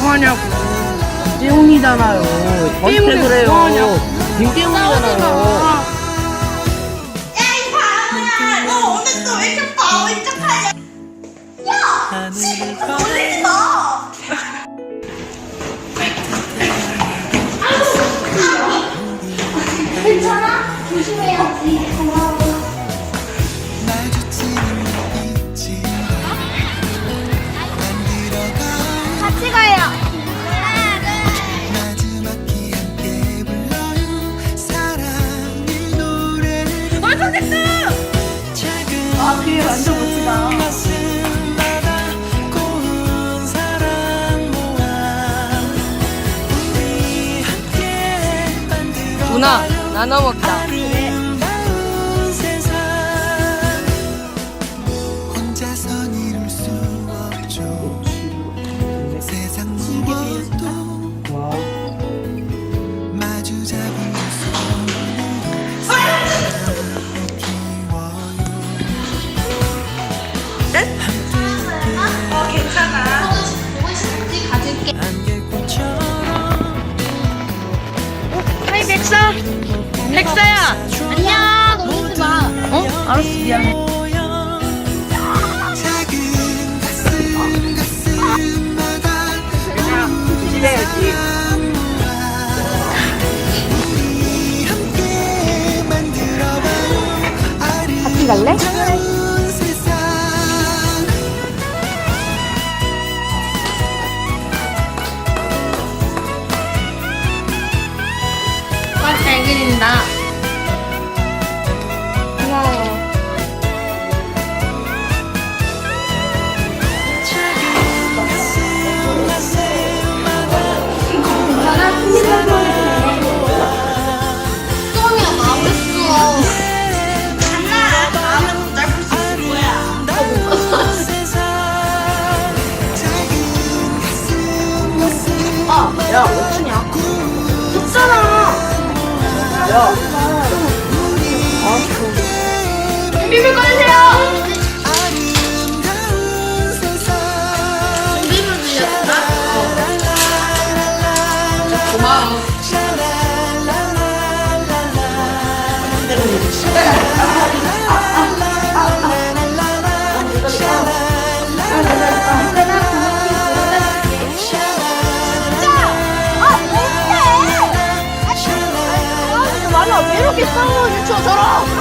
뭐하냐고. 때문에 저한테 그래요. 뭐하냐고. 김태훈이잖아요. 너 오늘 또왜 이렇게 바보 척하냐? 야! 누나, 나눠 먹자. 어? 알았어, 미안해. 조심해야지. 같이 갈래? 아, 잘 그린다. 준비물 꺼내세요. 준비물 빌렸다. 고마워. 走喽。